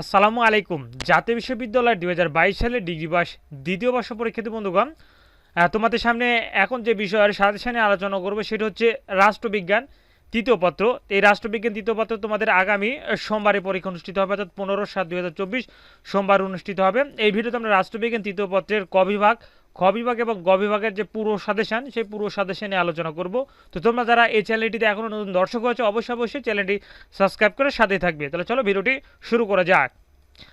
আসসালামু আলাইকুম। জাতীয় বিশ্ববিদ্যালয় দু হাজার বাইশ সালে ডিগ্রি পাস দ্বিতীয় বর্ষ পরীক্ষার্থী বন্ধুগণ। তোমাদের সামনে এখন যে বিষয়ের সাথে সামনে আলোচনা করব সেটা হচ্ছে রাষ্ট্রবিজ্ঞান তৃতীয় পত্র। এই রাষ্ট্রবিজ্ঞান তৃতীয় পত্র তোমাদের আগামী সোমবারে পরীক্ষা অনুষ্ঠিত হবে, অর্থাৎ পনেরো সাত দুই সোমবার অনুষ্ঠিত হবে। এই ভিডিওতে আমরা রাষ্ট্রবিজ্ঞান তৃতীয় পত্রের কবিভাগ বিভাগ খ বিভাগ এবং গ বিভাগের যে পুরো সাদেশান সেই পুরো সাদেশে নিয়ে আলোচনা করব। তো তোমরা যারা এই চ্যানেলটিতে এখনও নতুন দর্শক হয়েছে, অবশ্যই অবশ্যই চ্যানেলটি সাবস্ক্রাইব করে সাথে থাকবে। তাহলে চলো ভিডিওটি শুরু করা যাক।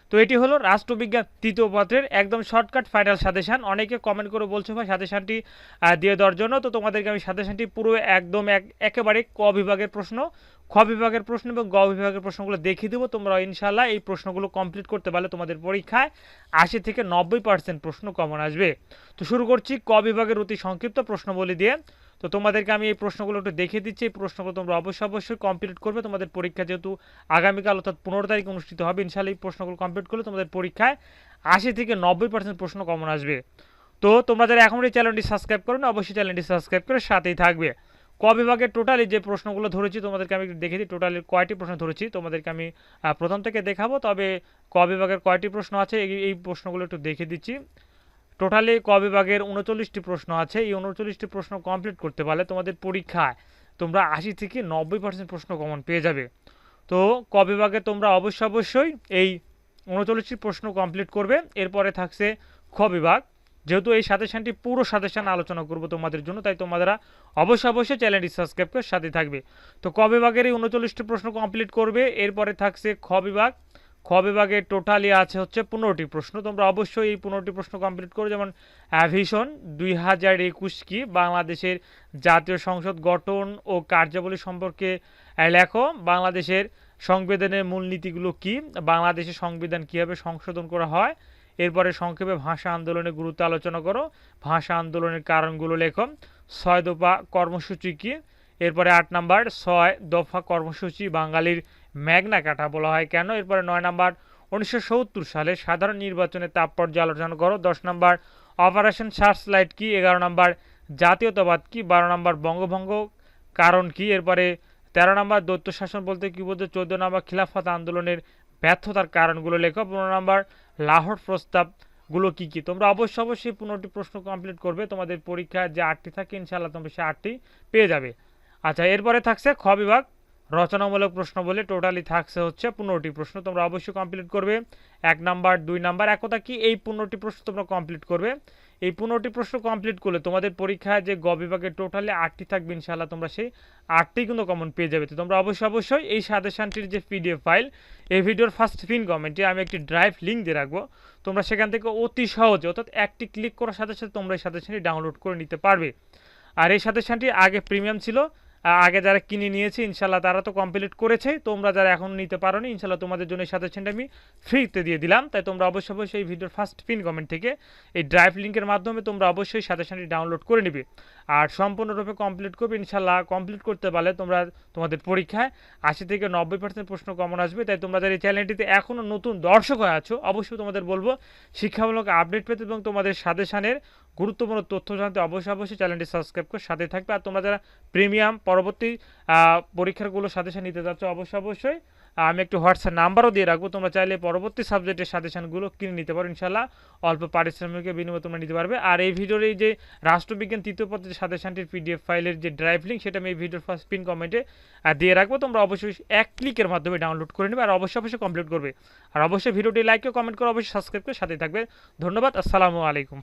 তো এটি হলো রাষ্ট্রবিজ্ঞান তৃতীয় পত্রের একদম শর্টকাট ফাইনাল সাজেশান। অনেকে কমেন্ট করে বলছে ভাই সাজেশানটি দিয়ে দেওয়ার জন্য। তো তোমাদেরকে আমি সাজেশানটি পুরো একদম এক, একেবারে ক বিভাগের প্রশ্ন, খ বিভাগের প্রশ্ন এবং গ বিভাগের প্রশ্নগুলো দেখিয়ে দেবো। তোমরা ইনশাল্লাহ এই প্রশ্নগুলো কমপ্লিট করতে পারলে তোমাদের পরীক্ষায় আশি থেকে নব্বই পার্সেন্ট প্রশ্ন কমন আসবে। তো শুরু করছি ক বিভাগের অতি সংক্ষিপ্ত প্রশ্নবলী দিয়ে। তো তোমাদেরকে আমি এই প্রশ্নগুলো একটু দেখে দিচ্ছি। এই প্রশ্নগুলো তোমরা অবশ্যই অবশ্যই কমপ্লিট করবে। তোমাদের পরীক্ষা যেহেতু আগামীকাল অর্থাৎ পনেরো তারিখ অনুষ্ঠিত হবে ইনশাল্লাহ এই প্রশ্নগুলো কমপ্লিট করলে তোমাদের পরীক্ষায় আশি থেকে নব্বই পার্সেন্ট প্রশ্ন কমন আসবে। তো তোমরা যারা এখন এই চ্যানেলটি সাবস্ক্রাইব করো না অবশ্যই চ্যানেলটি সাবস্ক্রাইব করে সাথেই থাকবে। ক বিভাগের টোটালি যে প্রশ্নগুলো ধরেছি, তোমাদেরকে আমি দেখে দিই। টোটালি কয়টি প্রশ্ন ধরেছি, তোমাদেরকে আমি প্রথম থেকে দেখাবো। তবে ক বিভাগের কয়টি প্রশ্ন আছে এই প্রশ্নগুলো একটু দেখে দিচ্ছি। টোটালি ক বিভাগের উনচল্লিশটি প্রশ্ন আছে। এই উনচল্লিশটি প্রশ্ন কমপ্লিট করতে পারলে তোমাদের পরীক্ষায় তোমরা আশি থেকে নব্বই পার্সেন্ট প্রশ্ন কমন পেয়ে যাবে। তো ক বিভাগে তোমরা অবশ্যই অবশ্যই এই উনচল্লিশটি প্রশ্ন কমপ্লিট করবে। এরপরে থাকছে খ বিভাগ। যেহেতু এই সাজেশনটি পুরো সাজেশন আলোচনা করব তোমাদের জন্য, তাই তোমরা অবশ্যই অবশ্যই চ্যানেলটি সাবস্ক্রাইব করে সাথে থাকবে। তো ক বিভাগের এই উনচল্লিশটি প্রশ্ন কমপ্লিট করবে। এরপরে থাকছে খ বিভাগ। খ বিভাগে টোটালি আছে হচ্ছে পনেরোটি প্রশ্ন। তোমরা অবশ্যই এই পনেরোটি প্রশ্ন কমপ্লিট করো। যেমন, অ্যাভিশন দুই হাজার একুশ কি? বাংলাদেশের জাতীয় সংসদ গঠন ও কার্যাবলী সম্পর্কে লেখো। বাংলাদেশের সংবিধানের মূলনীতিগুলো কি? বাংলাদেশের সংবিধান কীভাবে সংশোধন করা হয়? এরপরে সংক্ষেপে ভাষা আন্দোলনের গুরুত্ব আলোচনা করো। ভাষা আন্দোলনের কারণগুলো লেখো। ছয় দফা কর্মসূচি কি? এরপরে আট নাম্বার, ছয় দফা কর্মসূচি বাঙালির ম্যাগনা কাটা বলা হয় কেন? এরপরে নয় নাম্বার, উনিশশো সত্তর সালে সাধারণ নির্বাচনে তাৎপর্য আলোচনা করো। দশ নাম্বার, অপারেশন সার্চ লাইট কি? এগারো নাম্বার, জাতীয়তাবাদ কি? বারো নাম্বার, বঙ্গভঙ্গ কারণ কি? এরপরে তেরো নাম্বার, দৈত্য শাসন বলতে কী বলতে চোদ্দ নাম্বার, খিলাফত আন্দোলনের ব্যর্থতার কারণগুলো লেখো। পনেরো নাম্বার, লাহোর প্রস্তাবগুলো কি কি? তোমরা অবশ্যই অবশ্যই পনেরোটি প্রশ্ন কমপ্লিট করবে। তোমাদের পরীক্ষায় যে আটটি থাকে, ইনশাআল্লাহ তোমরা সে আটটি পেয়ে যাবে। আচ্ছা এরপরে থাকছে খ বিভাগ। রচনামূলক প্রশ্ন বলে টোটালি থাকছে হচ্ছে পনেরোটি প্রশ্ন। তোমরা অবশ্যই কমপ্লিট করবে। এক নাম্বার, দুই নাম্বার এক কথা কি এই পনেরোটি প্রশ্ন তোমরা কমপ্লিট করবে? এই পনেরোটি প্রশ্ন কমপ্লিট করলে তোমাদের পরীক্ষায় যে গ বিভাগে টোটালি আটটি থাকবে ইনশাআল্লাহ তোমরা সেই আটটি কিন্তু কমন পেয়ে যাবে। তো তোমরা অবশ্যই অবশ্যই এই সাজেশনটির যে পিডিএফ ফাইল এই ভিডিওর ফার্স্ট ফিন কমেন্টে আমি একটি ড্রাইভ লিঙ্ক দিয়ে রাখব। তোমরা সেখান থেকে অতি সহজে, অর্থাৎ একটি ক্লিক করার সাথে সাথে তোমরা এই সাজেশনটি ডাউনলোড করে নিতে পারবে। আর এই সাজেশনটি আগে প্রিমিয়াম ছিল আগে যারা কিনে নিয়েছে, ইনশাল্লাহ তারা তো কমপ্লিট করেছে। তোমরা যারা এখন নিতে পারো নি ইনশাল্লাহ তোমাদের জন্য সাজেশনটা আমি ফ্রিতে দিয়ে দিলাম। তাই তোমরা অবশ্যই অবশ্যই এই ভিডিওর ফার্স্ট পিন কমেন্ট থেকে এই ড্রাইভ লিঙ্কের মাধ্যমে তোমরা অবশ্যই সাজেশনটি ডাউনলোড করে নিবে। আর সম্পূর্ণরূপে কমপ্লিট করবে, ইনশাল্লাহ কমপ্লিট করতে পারলে তোমরা তোমাদের পরীক্ষায় আশি থেকে নব্বই পার্সেন্ট প্রশ্ন কমন আসবে। তাই তোমরা যারা এই চ্যানেলটিতে এখনও নতুন দর্শক হয়ে আছো, অবশ্যই তোমাদের বলব, শিক্ষামূলক আপডেট পেতে এবং তোমাদের সাজেশনের গুরুত্বপূর্ণ তথ্য জানতে অবশ্যই অবশ্যই চ্যানেলটি সাবস্ক্রাইব করে সাথে থাকবে। আর তোমরা যারা প্রিমিয়াম পরবর্তী আহ, পরীক্ষারগুলো সাজেশন নিতে যাচ্ছ অবশ্যই অবশ্যই আমি একটু হোয়াটসঅ্যাপ নাম্বারও দিয়ে রাখব। তোমরা চাইলে পরবর্তী সাবজেক্টের সাজেশনগুলো কিনে নিতে পারো ইনশাল্লাহ অল্প পারিশ্রমিকের বিনিময়ে তোমরা নিতে পারবে। আর এই ভিডিওর এই যে রাষ্ট্রবিজ্ঞান তৃতীয় পত্রের সাজেশনটির পিডিএফ ফাইলের যে ড্রাইভ লিঙ্ক সেটা আমি এই ভিডিওর ফার্স্ট পিন কমেন্টে দিয়ে রাখব। তোমরা অবশ্যই এক ক্লিকের মাধ্যমে ডাউনলোড করে নেবে আর অবশ্যই অবশ্যই কমপ্লিট করবে। আর অবশ্যই ভিডিওটি লাইক কমেন্ট করে অবশ্যই সাবস্ক্রাইব করে সাথে থাকবে। ধন্যবাদ। আসসালামু আলাইকুম।